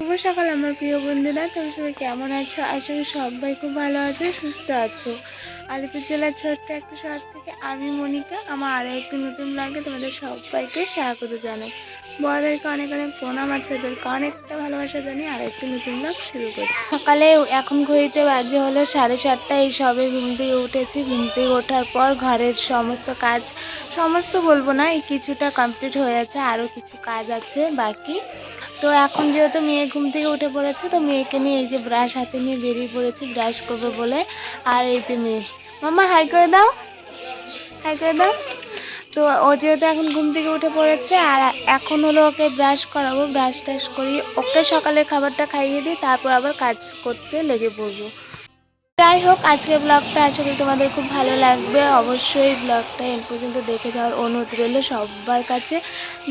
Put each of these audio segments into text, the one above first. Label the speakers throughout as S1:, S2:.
S1: শুভ সকাল আমার প্রিয় বন্ধুরা তুমি সবাই কেমন আছো? আশা করি সবাই খুব ভালো আছো, সুস্থ আছো। আলিপুর জেলার ছোট্ট একটা শহর থেকে আমি মনিকা, আমার আরও একটি নতুন ব্লগে তোমাদের সবাইকে স্বাগত জানাই। বড়দেরকে অনেক অনেক প্রণাম আছে ওদেরকে অনেকটা ভালোবাসা জানিয়ে আর একটি নতুন ব্লগ শুরু করছি সকালে এখন ঘড়িতে বাজে হলো সাড়ে সাতটা, এই সবে ঘুম থেকে উঠেছি। ঘুম থেকে ওঠার পর ঘরের সমস্ত কাজ, সমস্ত বলব না, এই কিছুটা কমপ্লিট হয়ে আছে, আরও কিছু কাজ আছে বাকি। তো এখন যেহেতু মেয়ে ঘুম থেকে উঠে পড়েছে, তো মেয়েকে নিয়ে এই যে ব্রাশ হাতে নিয়ে বেরিয়ে পড়েছি ব্রাশ করবে বলে। আর এই যে মেয়ে। মামা হাই করে দাও। হাই করে দাও। তো ও যেহেতু এখন ঘুম থেকে উঠে পড়েছে, আর এখন হলো ওকে ব্রাশ করাবো। ব্রাশ টাশ করিয়ে ওকে সকালে খাবারটা খাইয়ে দিই, তারপর আবার কাজ করতে লেগে পড়ব। যাই হোক আজকে ব্লগটা আশা করি তোমাদের খুব ভালো লাগবে অবশ্যই ব্লগটা এন পর্যন্ত দেখে যাওয়ার অনুরোধ রইল সবার কাছে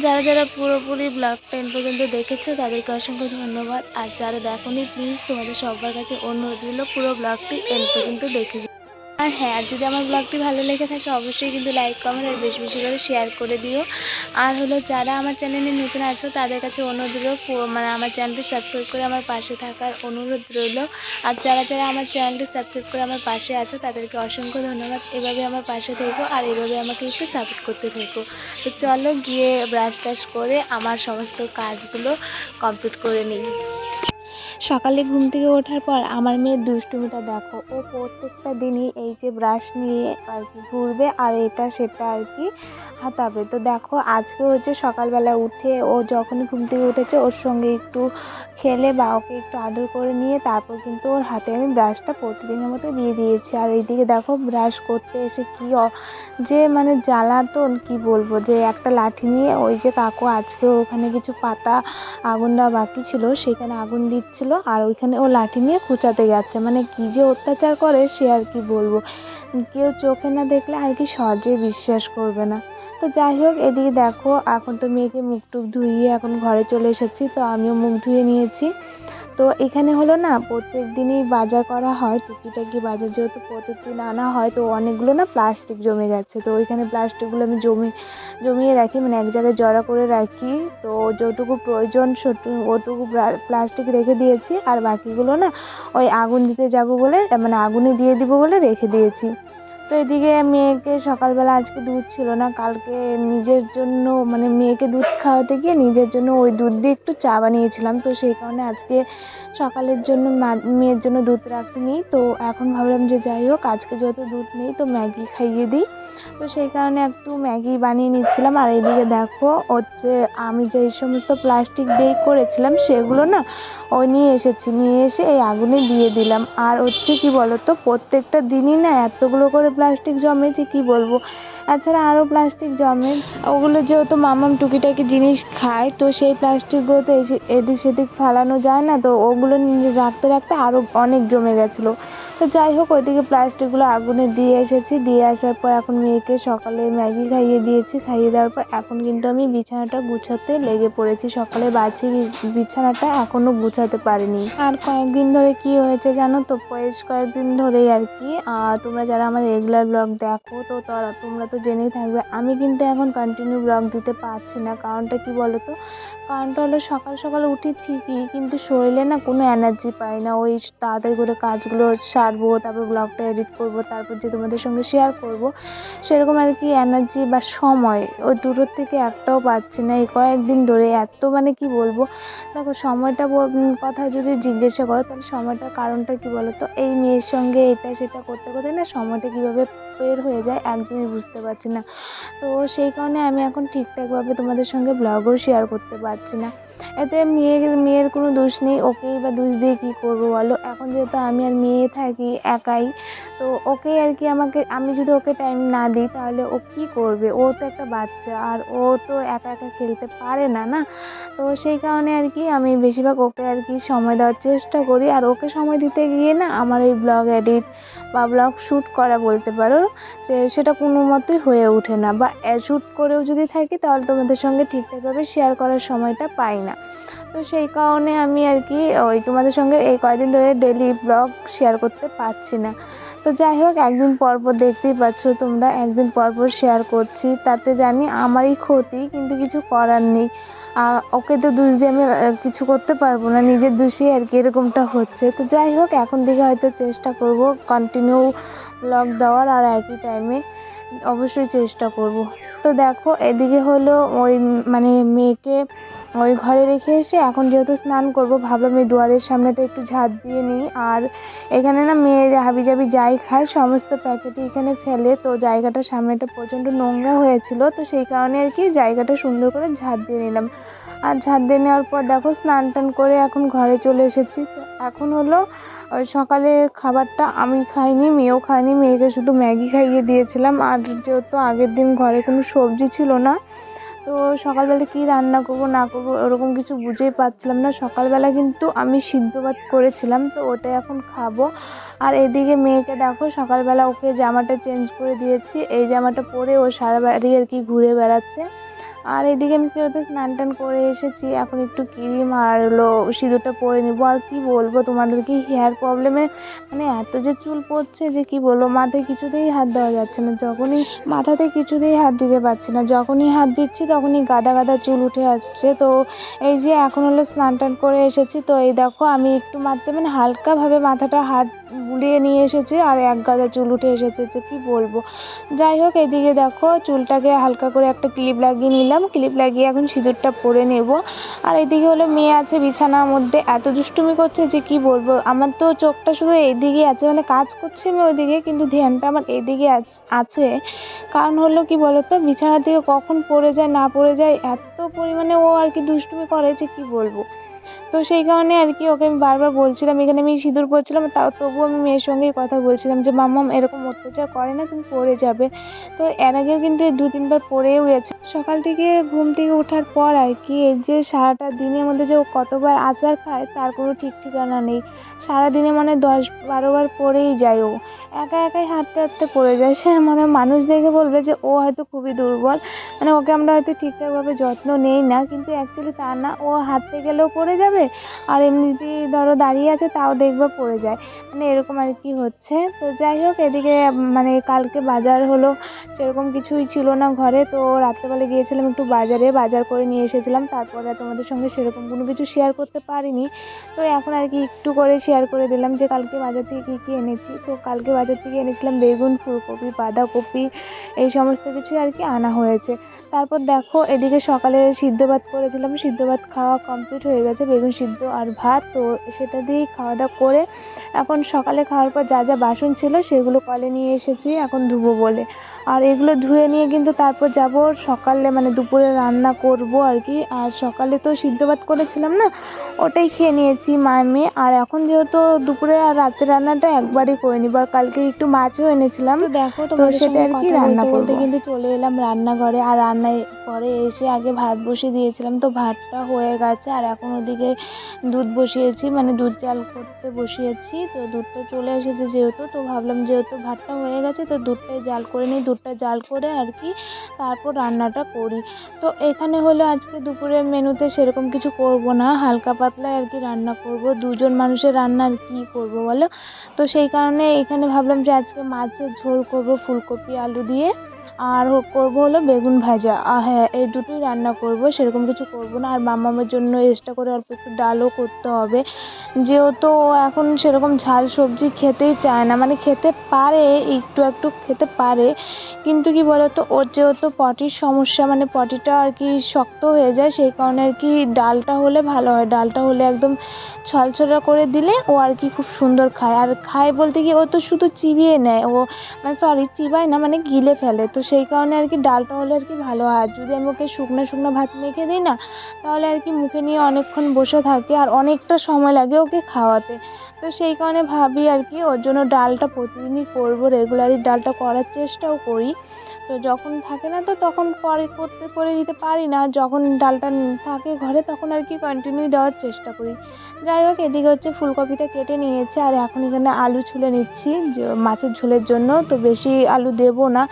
S1: যারা যারা পুরোপুরি ব্লগটা এন পর্যন্ত দেখেছ, তাদেরকে অসংখ্য ধন্যবাদ আর যারা দেখোনি প্লিজ তোমাদের সবার কাছে অনুরোধ রইল পুরো ব্লগটি এন পর্যন্ত দেখে। আর হ্যাঁ যদি আমার ব্লগটি ভালো লেগে থাকে, অবশ্যই কিন্তু লাইক কমেন্ট আর বেশি বেশি করে শেয়ার করে দিও। আর হলো যারা আমার চ্যানেলে নতুন আছো, তাদের কাছে অনুরোধ মানে আমার চ্যানেলটি সাবস্ক্রাইব করে আমার পাশে থাকার অনুরোধ রইল। আর যারা যারা আমার চ্যানেলটি সাবস্ক্রাইব করে আমার পাশে আছো, তাদেরকে অসংখ্য ধন্যবাদ। এভাবে আমার পাশে থেকো আর এভাবে আমাকে একটু সাপোর্ট করতে থেকো। তো চলো গিয়ে ব্রাশ টাশ করে আমার সমস্ত কাজগুলো কমপ্লিট করে নিই। সকালে ঘুম থেকে ওঠার পর আমার মেয়ের দুষ্টুমিটা দেখো। ও প্রত্যেকটা দিনই এই যে ব্রাশ নিয়ে আর কি ঘুরবে আর এটা সেটা আর কি হাতাবে তো দেখো, আজকে হচ্ছে সকালবেলা উঠে ও যখনই ঘুম থেকে উঠেছে, ওর সঙ্গে একটু খেলে বা ওকে একটু আদর করে নিয়ে তারপর কিন্তু ওর হাতে আমি ব্রাশটা প্রতিদিনের মতো দিয়ে দিয়েছি। আর এইদিকে দেখো ব্রাশ করতে এসে কি যে মানে জ্বালাতন কি বলব? যে একটা লাঠি নিয়ে ওই যে কাকু আজকে ওখানে কিছু পাতা আগুন দেওয়া বাকি ছিল, সেখানে আগুন দিচ্ছিল। আর ওইখানে ও লাঠি নিয়ে খুঁচাতে গেছে। মানে কি যে অত্যাচার করে সে আর কি বলব? কেউ চোখে না দেখলে আর কি সহজে বিশ্বাস করবে না। তো যাই হোক, এদিকে দেখো, এখন তো মেয়েকে মুখ টুক ধুইয়ে এখন ঘরে চলে এসেছি, তো আমিও মুখ ধুয়ে নিয়েছি। তো এখানে হলো না, প্রত্যেক দিনই বাজার করা হয়, টুকিটাকি বাজার যেহেতু প্রত্যেক দিন আনা হয়, তো অনেকগুলো না প্লাস্টিক জমে গেছে। তো ওইখানে প্লাস্টিকগুলো আমি জমি, জমিয়ে রাখি মানে এক জায়গায় জড়া করে রাখি। তো যতটুকু প্রয়োজন ওটুকু প্লাস্টিক রেখে দিয়েছি, আর বাকিগুলো না ওই আগুন দিতে যাব বলে মানে আগুনে দিয়ে দিব বলে রেখে দিয়েছি। তো এদিকে মেয়েকে সকালবেলা আজকে দুধ ছিল না, কালকে নিজের জন্য মানে মেয়েকে দুধ খাওয়াতে গিয়ে নিজের জন্য ওই দুধ দিয়ে একটু চা বানিয়েছিলাম। তো সেই কারণে আজকে সকালের জন্য মেয়ের জন্য দুধ রাখিনি। তো এখন ভাবলাম যে যাই হোক, আজকে যেহেতু দুধ নেই, তো ম্যাগি খাইয়ে দিই। তো সেই কারণে একটু ম্যাগি বানিয়ে নিচ্ছিলাম। আর এইদিকে দেখো, হচ্ছে আমি যে সমস্ত প্লাস্টিক বের করেছিলাম সেগুলো না ওই নিয়ে এসেছি, নিয়ে এসে এই আগুনে দিয়ে দিলাম। আর হচ্ছে কি বলতো, প্রত্যেকটা দিনই না এতগুলো করে প্লাস্টিক জমে যে কি বলব? এছাড়া আরও প্লাস্টিক জমে। ওগুলো যেহেতু মামাম টুকিটাকি জিনিস খায়, তো সেই প্লাস্টিকগুলো তো এদিক সেদিক ফেলানো যায় না, তো ওগুলো রাখতে রাখতে আরও অনেক জমে গেছিল। তো যাই হোক, ওইদিকে প্লাস্টিকগুলো আগুনে দিয়ে এসেছি। দিয়ে আসার পর এখন মেয়েকে সকালে ম্যাগি খাইয়ে দিয়েছি। খাইয়ে দেওয়ার পর এখন কিন্তু আমি বিছানাটা গুছাতে লেগে পড়েছি। সকালে বাছি বিছ- বিছানাটা এখনও গুছাতে পারিনি। আর কয়েকদিন ধরে কি হয়েছে জানো তো? বেশ কয়েকদিন ধরেই আর কি। তোমরা যারা আমার রেগুলার ব্লগ দেখো, তো তারা তোমরা তো জেনেই থাকবে। আমি কিন্তু এখন কন্টিনিউ ব্লগ দিতে পারছি না। কারণটা কি বলো তো কারণটা হলো সকাল সকাল উঠি ঠিকই, কিন্তু শরীরে না কোনো এনার্জি পাই না। ওই তাড়াতাড়ি করে কাজগুলো সারবো, তারপর ব্লগটা এডিট করব, তারপর যে তোমাদের সঙ্গে শেয়ার করব, সেরকম আর কি এনার্জি বা সময় ওই দুটোর থেকে একটাও পাচ্ছি না। এই কয়েকদিন ধরে এত মানে কি বলব? দেখো, সময়টা কথা যদি জিজ্ঞাসা করো, তাহলে সময়টার কারণটা কি বলো তো এই মেয়ের সঙ্গে এটা সেটা করতে করতে না সময়টা কীভাবে বের হয়ে যায়, একদমই বুঝতে পারছি না। তো সেই কারণে আমি এখন ঠিকঠাকভাবে তোমাদের সঙ্গে ব্লগও শেয়ার করতে পারছি না। এতে মেয়ের মেয়ের কোনো দোষ নেই, ওকেই বা দোষ দিয়ে কী করব বলো? এখন যেহেতু আমি আর মেয়ে থাকি, একাই, তো ওকে আর কি আমাকে, আমি যদি ওকে টাইম না দিই, তাহলে ও কী করবে? ও তো একটা বাচ্চা, আর ও তো একা একা খেলতে পারে না না? তো সেই কারণে আর কি আমি বেশিরভাগ ওকে আর কি সময় দেওয়ার চেষ্টা করি। আর ওকে সময় দিতে গিয়ে না, আমার এই ব্লগ এডিট বা ব্লগ শ্যুট করা বলতে পারো, যে সেটা কোনো মতোই হয়ে ওঠে না। বা শ্যুট করেও যদি থাকি, তাহলে তোমাদের সঙ্গে ঠিকঠাকভাবে শেয়ার করার সময়টা পাই না। তো সেই কারণে আমি আর কি ওই তোমাদের সঙ্গে এই কয়দিন ধরে ডেলি ব্লগ শেয়ার করতে পারছি না। তো যাই হোক, একদিন পর পর দেখতেই পাচ্ছ তোমরা, একদিন পর পর শেয়ার করছি। তাতে জানি আমারই ক্ষতি, কিন্তু কিছু করার নেই। ওকে তো দোষ দিয়ে আমি কিছু করতে পারব না, নিজের দোষেই আর কি এরকমটা হচ্ছে। তো যাই হোক, এখন থেকে হয়তো চেষ্টা করব কন্টিনিউ ব্লগ দেওয়ার আর একই টাইমে অবশ্যই চেষ্টা করব। তো দেখো, এদিকে হলো ওই মানে মেয়েকে ওই ঘরে রেখে এসে এখন যেহেতু স্নান করব, ভাবলাম এই দুয়ারের সামনেটা একটু ঝাঁট দিয়ে নিই। আর এখানে না মেয়ের হাবিজাবি যাই খায়, সমস্ত প্যাকেটই এখানে ফেলে। তো জায়গাটা সামনেটা প্রচণ্ড নোংরা হয়েছিল, তো সেই কারণে আর কি জায়গাটা সুন্দর করে ঝাঁট দিয়ে নিলাম। আর ঝাঁট দিয়ে নেওয়ার পর দেখো স্নান টান করে এখন ঘরে চলে এসেছি। এখন হলো ওই সকালে খাবারটা আমি খাইনি, মেয়েও খাইনি মেয়েকে শুধু ম্যাগি খাইয়ে দিয়েছিলাম। আর যেহেতু আগের দিন ঘরে কোনো সবজি ছিল না তো সকালবেলা কী রান্না করব, না করব ওরকম কিছু বুঝেই পাচ্ছিলাম না। সকালবেলা কিন্তু আমি সিদ্ধ ভাত করেছিলাম, তো ওটা এখন খাব। আর এদিকে মেয়েকে দেখো, সকালবেলা ওকে জামাটা চেঞ্জ করে দিয়েছি। এই জামাটা পরে ও সারা বাড়ি আর কি ঘুরে বেড়াচ্ছে। আর এদিকে আমি যেহেতু স্নান টান করে এসেছি, এখন একটু ক্রিম আর হলো সিঁদুরটা পরে নিবো। আর কি বলব, তোমাদেরকে হেয়ার প্রবলেমে মানে এত যে চুল পড়ছে যে কি বলব, মাথায় কিছুতেই হাত দেওয়া যাচ্ছে না। যখনই মাথাতে কিছুতেই হাত দিতে পারছি না, যখনই হাত দিচ্ছি তখনই গাদা গাদা চুল উঠে আসছে। তো এই যে এখন হলো স্নান টান করে এসেছি, তো এই দেখো আমি একটু মাত্র মানে হালকাভাবে মাথাটা হাত বুলিয়ে নিয়ে এসেছে আর এক গাদা চুল উঠে এসেছে যে কি বলব। যাই হোক, এদিকে দেখো চুলটাকে হালকা করে একটা ক্লিপ লাগিয়ে নিলাম। ক্লিপ লাগিয়ে এখন সিঁদুরটা পরে নেব। আর এদিকে হলো মেয়ে আছে বিছানার মধ্যে। এত দুষ্টুমি করছে যে কি বলব? আমার তো চোখটা শুধু এইদিকে আছে মানে কাজ করছে আমি ওইদিকে কিন্তু ধ্যানটা আমার এদিকে আছ- কারণ হলো কি বলতো? বিছানা থেকে কখন পড়ে যায়, না পড়ে যায়, এত পরিমাণে ও আর কি দুষ্টুমি করে যে কি বলব? তো সেই কারণে আর কি ওকে আমি বারবার বলছিলাম, এখানে আমি সিঁদুর পরছিলাম তাও তবুও আমি মেয়ের সঙ্গেই কথা বলছিলাম যে মাম্মাম এরকম অত্যাচার করে না, তুমি পড়ে যাবে। তো এর আগেও কিন্তু দু তিনবার পড়েও গেছে। সকাল থেকে ঘুম থেকে ওঠার পর আর কি এই যে সারাটা দিনের মধ্যে যে ও কতবার আচার খায়, তার কোনো ঠিক ঠিকানা নেই। সারাদিনে মানে দশ বারোবার পড়েই যায় ও। একা একাই হাঁটতে হাঁটতে পড়ে যায়। সে মানে মানুষ দেখে বলবে যে, ও হয়তো খুবই দুর্বল। মানে ওকে আমরা হয়তো ঠিকঠাকভাবে যত্ন নেই না, কিন্তু অ্যাকচুয়ালি তা না। ও হাঁটতে গেলেও পড়ে যাবে, আর এমনিতেই ধরো দাঁড়িয়ে আছে, তাও দেখবে পড়ে যায়। মানে এরকম আর কি হচ্ছে। তো যাই হোক, এদিকে মানে কালকে বাজার হলো, সেরকম কিছুই ছিল না ঘরে। তো রাত্রেবেলা গিয়েছিলাম একটু বাজারে, বাজার করে নিয়ে এসেছিলাম। তারপরে তোমাদের সঙ্গে সেরকম কোনো কিছু শেয়ার করতে পারিনি। তো এখন আর কি একটু করে শেয়ার করে দিলাম যে কালকে বাজার থেকে কী কী এনেছি। তো কালকে বাজার থেকে এনেছিলাম বেগুন, ফুলকপি, বাঁধাকপি, এই সমস্ত কিছুই আর কি আনা হয়েছে। তারপর দেখো এদিকে সকালে সিদ্ধ ভাত করেছিলাম। সিদ্ধ ভাত খাওয়া কমপ্লিট হয়ে গেছে, বেগুন সিদ্ধ আর ভাত। তো সেটা দিয়েই খাওয়া দাওয়া করে এখন সকালে খাওয়ার পর যা যা বাসন ছিল সেগুলো কলে নিয়ে এসেছি, এখন ধুবো বলে। আর এগুলো ধুয়ে নিয়ে কিন্তু তারপর যাব সকালে মানে দুপুরে রান্না করব আর কি। আর সকালে তো সিদ্ধ ভাত করেছিলাম না ওটাই খেয়ে নিয়েছি মা মেয়ে। আর এখন যেহেতু দুপুরে আর রাতের রান্নাটা একবারই করে নিব আর কালকে একটু মাছও এনেছিলাম।
S2: দেখো
S1: তো সেটা আর কি রান্না করতে কিন্তু চলে এলাম রান্নাঘরে। আর রান্নায় পরে এসে আগে ভাত বসিয়ে দিয়েছিলাম তো ভাতটা হয়ে গেছে। আর এখন ওদিকে দুধ বসিয়েছি মানে দুধ জাল করতে বসিয়েছি। তো দুধটা চলে এসেছে যেহেতু তো ভাবলাম যেহেতু ভাতটা হয়ে গেছে তো দুধটাই জাল করে নিই। দুধটা জাল করে আর কি তারপর রান্নাটা করি। তো এখানে হলো আজকে দুপুরের মেনুতে সেরকম কিছু করব না, হালকা পাতলা আর কি রান্না করব। দুজন মানুষের রান্না আর কি করব বলো? তো সেই কারণে এখানে ভাবলাম যে আজকে মাছের ঝোল করব ফুলকপি, আলু দিয়ে। আর করব হলো বেগুন ভাজা। আর হ্যাঁ এই দুটোই রান্না করব, সেরকম কিছু করব না। আর মামামের জন্য এক্সট্রা করে অল্প একটু ডালও করতে হবে। যেহেতু এখন সেরকম ঝাল সবজি খেতেই চায় না মানে খেতে পারে, একটু একটু খেতে পারে। কিন্তু কি বলতো, ওর যেহেতু পটির সমস্যা মানে পটিটা আর কি শক্ত হয়ে যায়, সেই কারণে আর কি ডালটা হলে ভালো হয়। ডালটা হলে একদম ছলছলা করে দিলে ও আর কি খুব সুন্দর খায়। আর খায় বলতে কি, ও তো শুধু চিবিয়ে নেয়। ও মানে সরি চিবায় না মানে গিলে ফেলে। তো সেই কারণে আর কি ডালটা হলে আর কি ভালো। হয় আর যদি আমি ওকে শুকনো শুকনো ভাত মেখে দিই না, তাহলে আর কি মুখে নিয়ে অনেকক্ষণ বসে থাকে আর অনেকটা সময় লাগে ওকে খাওয়াতে। তো সেই কারণে ভাবি আর কি ওর জন্য ডালটা প্রতিদিনই করব, রেগুলারই ডালটা করার চেষ্টাও করি। তো যখন থাকে না তো তখন পরে করতে, করে দিতে পারি না। যখন ডালটা থাকে ঘরে তখন আর কি কন্টিনিউ দেওয়ার চেষ্টা করি। যাই হোক এদিকে হচ্ছে ফুলকপিটা কেটে নিয়েছে আর এখন এখানে আলু ছুলে নিচ্ছি যে মাছের ঝোলের জন্য তো বেশি আলু দেবো না।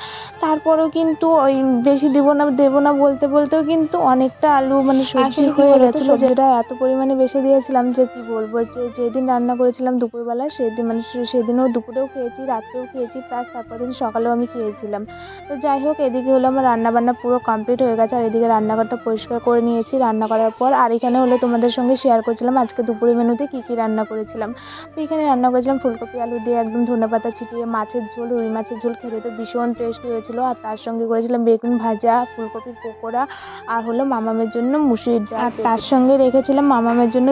S1: তারপরেও কিন্তু ওই বেশি দেবো না দেবো না বলতে বলতেও কিন্তু অনেকটা আলু মানে সবজি হয়ে গেছিল যেটা এত পরিমাণে বেশি দিয়েছিলাম যে কি বলব যে যেদিন রান্না করেছিলাম দুপুরবেলা সেদিন মানে সেদিনও দুপুরেও খেয়েছি রাত্রেও খেয়েছি প্লাস তারপর দিন সকালেও আমি খেয়েছিলাম। তো যাই হোক এদিকে হলো আমার রান্না বান্না পুরো কমপ্লিট হয়ে গেছে আর এদিকে রান্নাঘরটা পরিষ্কার করে নিয়েছি রান্না করার পর আর এখানে হলো তোমাদের সঙ্গে শেয়ার করছিলাম আজকে দুপুরে মেনুতে কী কী রান্না করেছিলাম। তো এখানে রান্না করেছিলাম ফুলকপি, আলু দিয়ে একদম ধনেপাতা ছিটিয়ে মাছের ঝোল, রুই মাছের ঝোল খেতে তো ভীষণ টেস্ট হয়েছিলো। আর তার সঙ্গে করেছিলাম বেগুন ভাজা, ফুলকপির পকোড়া, আর হলো মামামের জন্য মুসুরির ডাল। আর তার সঙ্গে রেখেছিলাম মামামের জন্য